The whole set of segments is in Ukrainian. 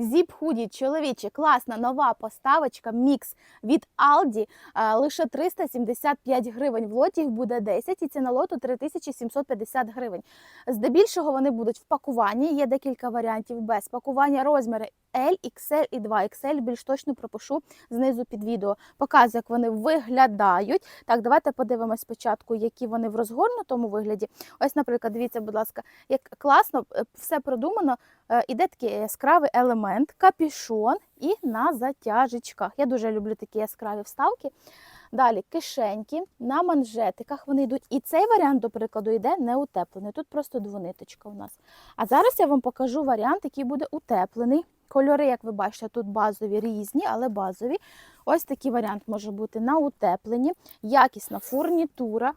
Зіп худі чоловічі, класна нова поставочка мікс від Aldi. Лише 375 гривень. В лоті їх буде 10 і ціна лоту 3750 гривень. Здебільшого вони будуть в пакуванні. Є декілька варіантів без пакування. Розміри L, XL і 2XL. Більш точно пропишу знизу під відео. Показую, як вони виглядають. Так, давайте подивимось спочатку, які вони в розгорнутому вигляді. Ось, наприклад, дивіться, будь ласка, як класно е, все продумано. Е, Іде такий яскравий елемент, капішон і на затяжечках. Я дуже люблю такі яскраві вставки. Далі кишеньки на манжетиках вони йдуть. І цей варіант, до прикладу, йде не утеплений. Тут просто двониточка у нас. А зараз я вам покажу варіант, який буде утеплений. Кольори, як ви бачите, тут базові різні, але базові. Ось такий варіант може бути на утепленні, якісна фурнітура,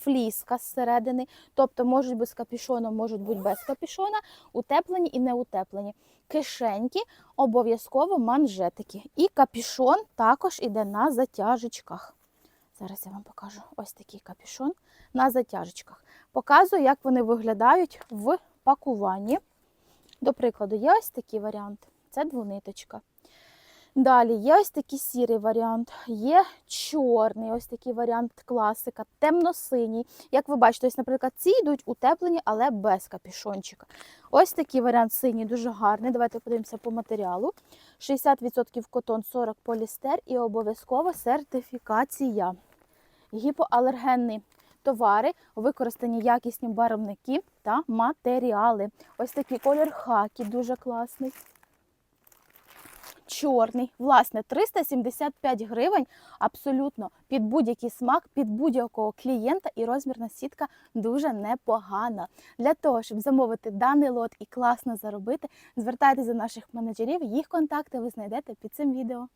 фліска зсередини. Тобто можуть бути з капюшоном, можуть бути без капюшона, утеплені і не утеплені. Кишеньки, обов'язково манжетики. І капюшон також іде на затяжечках. Зараз я вам покажу ось такий капюшон на затяжечках. Показую, як вони виглядають в пакуванні. До прикладу, є ось такий варіант. Це двониточка. Далі є ось такий сірий варіант, є чорний, ось такий варіант класика, темно-синій. Як ви бачите, ось, наприклад, ці йдуть утеплені, але без капюшончика. Ось такий варіант синій, дуже гарний. Давайте подивимося по матеріалу. 60% котон, 40 полістер і обов'язково сертифікація. Гіпоалергенні товари, використані якісні барвники та матеріали. Ось такий колір хакі, дуже класний чорний. Власне, 375 гривень абсолютно під будь-який смак, під будь-якого клієнта, і розмірна сітка дуже непогана. Для того, щоб замовити даний лот і класно заробити, звертайтеся до наших менеджерів. Їх контакти ви знайдете під цим відео.